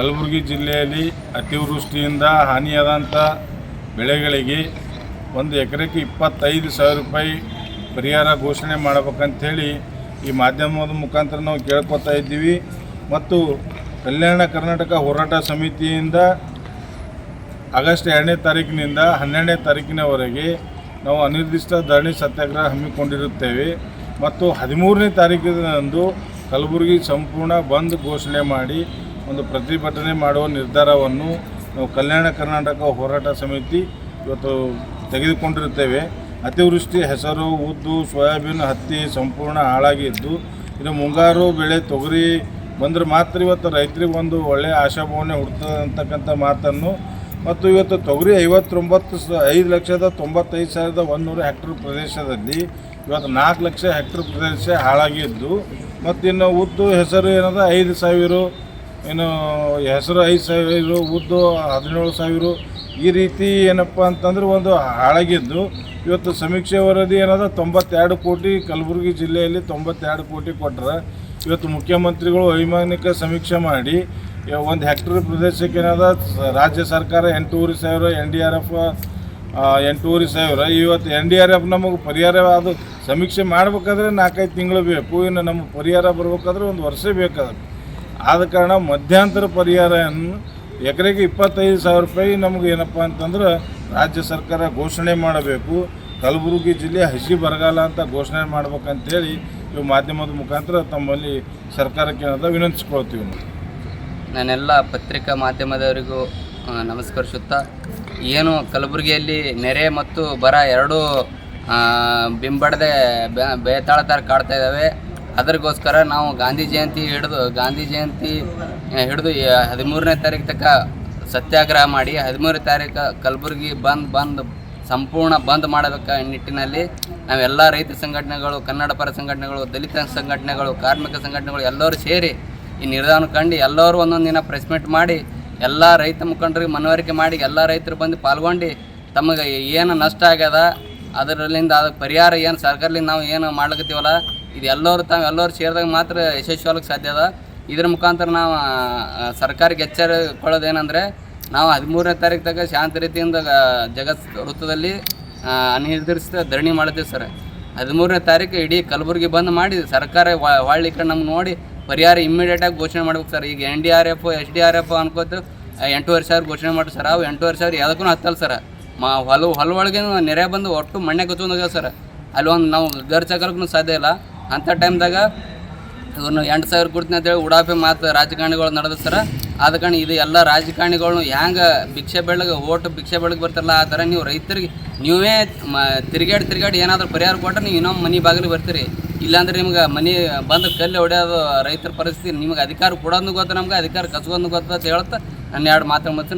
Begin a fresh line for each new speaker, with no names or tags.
ಕಲಬುರಗಿ ಜಿಲ್ಲೆಯಲ್ಲಿ ಅತಿವೃಷ್ಟಿಯಿಂದ ಹಾನಿಯಾದಂಥ ಬೆಳೆಗಳಿಗೆ ಒಂದು ಎಕರೆಗೆ ಇಪ್ಪತ್ತೈದು ಸಾವಿರ ರೂಪಾಯಿ ಪರಿಹಾರ ಘೋಷಣೆ ಮಾಡಬೇಕಂಥೇಳಿ ಈ ಮಾಧ್ಯಮದ ಮುಖಾಂತರ ನಾವು ಕೇಳ್ಕೊತಾ ಇದ್ದೀವಿ. ಮತ್ತು ಕಲ್ಯಾಣ ಕರ್ನಾಟಕ ಹೋರಾಟ ಸಮಿತಿಯಿಂದ ಆಗಸ್ಟ್ ಎರಡನೇ ತಾರೀಕಿನಿಂದ ಹನ್ನೆರಡನೇ ತಾರೀಕಿನವರೆಗೆ ನಾವು ಅನಿರ್ದಿಷ್ಟ ಧರಣಿ ಸತ್ಯಾಗ್ರಹ ಹಮ್ಮಿಕೊಂಡಿರುತ್ತೇವೆ. ಮತ್ತು ಹದಿಮೂರನೇ ತಾರೀಕಿನಂದು ಕಲಬುರಗಿ ಸಂಪೂರ್ಣ ಬಂದ್ ಘೋಷಣೆ ಮಾಡಿ ಒಂದು ಪ್ರತಿಭಟನೆ ಮಾಡುವ ನಿರ್ಧಾರವನ್ನು ನಾವು ಕಲ್ಯಾಣ ಕರ್ನಾಟಕ ಹೋರಾಟ ಸಮಿತಿ ಇವತ್ತು ತೆಗೆದುಕೊಂಡಿರುತ್ತೇವೆ. ಅತಿವೃಷ್ಟಿ, ಹೆಸರು, ಉದ್ದು, ಸೋಯಾಬೀನ್ ಹತ್ತಿ ಸಂಪೂರ್ಣ ಹಾಳಾಗಿದ್ದು ಇನ್ನು ಮುಂಗಾರು ಬೆಳೆ ತೊಗರಿ ಬಂದರೆ ಮಾತ್ರ ಇವತ್ತು ರೈತರಿಗೆ ಒಂದು ಒಳ್ಳೆಯ ಆಶಾಭಾವನೆ ಹುಡ್ತದೆ ಅಂತಕ್ಕಂಥ ಮಾತನ್ನು. ಮತ್ತು ಇವತ್ತು ತೊಗರಿ ಐವತ್ತೊಂಬತ್ತು ಸ, ಐದು ಲಕ್ಷದ ತೊಂಬತ್ತೈದು ಸಾವಿರದ ಒಂದುನೂರು ಹೆಕ್ಟರ್ ಪ್ರದೇಶದಲ್ಲಿ ಇವತ್ತು ನಾಲ್ಕು ಲಕ್ಷ ಹೆಕ್ಟರ್ ಪ್ರದೇಶ ಹಾಳಾಗಿದ್ದು ಮತ್ತು ಇನ್ನು ಉದ್ದು, ಹೆಸರು ಏನದ, ಐದು ಸಾವಿರ ಇನ್ನು ಹೆಸರು ಐದು ಸಾವಿರ ಉದ್ದು ಹದಿನೇಳು ಸಾವಿರ. ಈ ರೀತಿ ಏನಪ್ಪ ಅಂತಂದ್ರೆ ಒಂದು ಹಾಳಾಗಿದ್ದು, ಇವತ್ತು ಸಮೀಕ್ಷೆ ವರದಿ ಏನದ, ತೊಂಬತ್ತೆರಡು ಕೋಟಿ, ಕಲಬುರಗಿ ಜಿಲ್ಲೆಯಲ್ಲಿ ತೊಂಬತ್ತೆರಡು ಕೋಟಿ ಕೊಟ್ಟರೆ ಇವತ್ತು ಮುಖ್ಯಮಂತ್ರಿಗಳು ವೈಮಾನಿಕ ಸಮೀಕ್ಷೆ ಮಾಡಿ ಒಂದು ಹೆಕ್ಟರ್ ಪ್ರದೇಶಕ್ಕೆ ಏನದ, ರಾಜ್ಯ ಸರ್ಕಾರ ಎಂಟೂವರೆ ಸಾವಿರ, ಎನ್ ಡಿ ಆರ್ ಎಫ್ ಎಂಟೂವರೆ ಸಾವಿರ. ಇವತ್ತು ಎನ್ ಡಿ ಆರ್ ಎಫ್ ನಮಗೆ ಪರಿಹಾರ ಅದು ಸಮೀಕ್ಷೆ ಮಾಡಬೇಕಾದ್ರೆ ನಾಲ್ಕೈದು ತಿಂಗಳು ಬೇಕು. ಇನ್ನು ನಮಗೆ ಪರಿಹಾರ ಬರ್ಬೇಕಾದ್ರೆ ಒಂದು ವರ್ಷ ಬೇಕಾದ್ರೆ ಆದ ಕಾರಣ ಮಧ್ಯಂತರ ಪರಿಹಾರವನ್ನು ಎಕರೆಗೆ ಇಪ್ಪತ್ತೈದು ಸಾವಿರ ರೂಪಾಯಿ ನಮಗೆ ಏನಪ್ಪ ಅಂತಂದ್ರೆ ರಾಜ್ಯ ಸರ್ಕಾರ ಘೋಷಣೆ ಮಾಡಬೇಕು. ಕಲಬುರಗಿ ಜಿಲ್ಲೆ ಹಸಿ ಬರಗಾಲ ಅಂತ ಘೋಷಣೆ ಮಾಡ್ಬೇಕಂತೇಳಿ ಇವು ಮಾಧ್ಯಮದ ಮುಖಾಂತರ ತಮ್ಮಲ್ಲಿ ಸರ್ಕಾರಕ್ಕೆ ಏನಂತ ವಿನಂತಿಸ್ಕೊಳ್ತೀವಿ
ನಾನೆಲ್ಲ ಪತ್ರಿಕಾ ಮಾಧ್ಯಮದವರಿಗೂ ನಮಸ್ಕರಿಸುತ್ತಾ, ಏನು ಕಲಬುರಗಿಯಲ್ಲಿ ನೆರೆ ಮತ್ತು ಬರ ಎರಡೂ ಬಿಂಬಡದೆ ಬೇತಾಳ ಥರ ಕಾಡ್ತಾ ಇದ್ದಾವೆ ಅದರಿಗೋಸ್ಕರ ನಾವು ಗಾಂಧಿ ಜಯಂತಿ ಹಿಡಿದು, ಗಾಂಧಿ ಜಯಂತಿ ಹಿಡಿದು ಹದಿಮೂರನೇ ತಾರೀಕು ತನಕ ಸತ್ಯಾಗ್ರಹ ಮಾಡಿ, ಹದಿಮೂರನೇ ತಾರೀಕು ಕಲಬುರಗಿ ಬಂದ್ ಬಂದ್, ಸಂಪೂರ್ಣ ಬಂದ್ ಮಾಡಬೇಕ ನಿಟ್ಟಿನಲ್ಲಿ ನಾವೆಲ್ಲ ರೈತ ಸಂಘಟನೆಗಳು, ಕನ್ನಡ ಪರ ಸಂಘಟನೆಗಳು, ದಲಿತ ಸಂಘಟನೆಗಳು, ಕಾರ್ಮಿಕ ಸಂಘಟನೆಗಳು ಎಲ್ಲರೂ ಸೇರಿ ಈ ನಿರ್ಧಾರ ಕಂಡು ಎಲ್ಲರೂ ಒಂದೊಂದು ದಿನ ಪ್ರೆಸ್ ಮೀಟ್ ಮಾಡಿ, ಎಲ್ಲ ರೈತ ಮುಖಂಡರಿಗೆ ಮನವರಿಕೆ ಮಾಡಿ, ಎಲ್ಲ ರೈತರು ಬಂದು ಪಾಲ್ಗೊಂಡು ತಮಗೆ ಏನು ನಷ್ಟ ಆಗ್ಯದ, ಅದರಲ್ಲಿಂದ ಅದು ಪರಿಹಾರ ಏನು ಸರ್ಕಾರದಿಂದ ನಾವು ಏನು ಮಾಡ್ಲಿಕತ್ತೀವಲ್ಲ ಇದು ಎಲ್ಲರೂ ತಾವು ಎಲ್ಲರೂ ಸೇರಿದಾಗ ಮಾತ್ರ ಯಶಸ್ವಿ ಸಾಧ್ಯ ಅದ. ಇದ್ರ ಮುಖಾಂತರ ನಾವು ಸರ್ಕಾರಕ್ಕೆ ಎಚ್ಚರ ಕೊಡೋದೇನೆಂದರೆ ನಾವು ಹದಿಮೂರನೇ ತಾರೀಕು ತನಕ ಶಾಂತ ರೀತಿಯಿಂದ ಜಗತ್ ವೃತ್ತದಲ್ಲಿ ಅನಿರ್ಧರಿಸಿದ ಧರಣಿ ಮಾಡ್ತೀವಿ ಸರ್. ಹದಿಮೂರನೇ ತಾರೀಕು ಇಡೀ ಕಲಬುರಗಿ ಬಂದ್ ಮಾಡಿ ಸರ್ಕಾರ ಹೊಳ್ಳಿ ಕಡೆ ನಮ್ಗೆ ನೋಡಿ ಪರಿಹಾರ ಇಮ್ಮಿಡಿಯೇಟಾಗಿ ಘೋಷಣೆ ಮಾಡ್ಬೇಕು ಸರ್. ಈಗ N D R F S D R F ಅನ್ಕೋತು ಎಂಟೂವರೆ ಸಾವಿರ ಘೋಷಣೆ ಮಾಡಿ ಸರ್. ಅವು ಎಂಟೂವರೆ ಸಾವಿರ ಯಾವುದಕ್ಕೂ ಹತ್ತಲ್ಲ ಸರ್. ಮಾ, ಹೊಲ ಹೊಲ ಒಳಗೆ ನೆರೆ ಬಂದು ಒಟ್ಟು ಮಣ್ಣೆ ಕಚ್ಕೊಂಡು ಹೋಗ್ಯಾವ ಸರ್. ಅಲ್ಲಿ ಒಂದು ನಾವು ಖರ್ಚು ಹಾಕಲಿಕ್ಕೂ ಸಾಧ್ಯ ಇಲ್ಲ. ಅಂಥ ಟೈಮ್ದಾಗ ಇವ್ರನ್ನ ಎಂಟು ಸಾವಿರ ಕೊಡ್ತೀನಿ ಅಂತೇಳಿ ಉಡಾಫೆ ಮಾತು ರಾಜಕಾರಣಿಗಳು ನಡೆದ ಸರ. ಆದ ಕಾರಣ ಇದು ಎಲ್ಲ ರಾಜಕಾರಣಿಗಳ್ನು ಹ್ಯಾಂಗೆ ಭಿಕ್ಷೆ ಬೆಳಗ್ಗೆ ಓಟು ಭಿಕ್ಷೆ ಬೆಳಗ್ಗೆ ಬರ್ತಾರಲ್ಲ, ಆ ಥರ ನೀವು ರೈತರಿಗೆ, ನೀವೇ ಮ, ತಿರುಗಾಡಿ ತಿರುಗಾಡಿ ಏನಾದರೂ ಪರಿಹಾರ ಕೊಟ್ಟರೆ ನೀವು ಇನ್ನೊಮ್ಮೆ ಮನೆ ಬಾಗಿಲು ಬರ್ತೀರಿ. ಇಲ್ಲಾಂದ್ರೆ ನಿಮ್ಗೆ ಮನೆ ಬಂದು ಕಲ್ಲು ಹೊಡೆಯೋದು ರೈತರ ಪರಿಸ್ಥಿತಿ ನಿಮ್ಗೆ ಅಧಿಕಾರ ಕೊಡೋದು ಗೊತ್ತು ನಮ್ಗೆ, ಅಧಿಕಾರ ಕಸಗೊಂದು ಗೊತ್ತು ಅಂತ ಹೇಳ್ತಾ ನನ್ನ ಎರಡು ಮಾತು ಮುಗಿಸಿ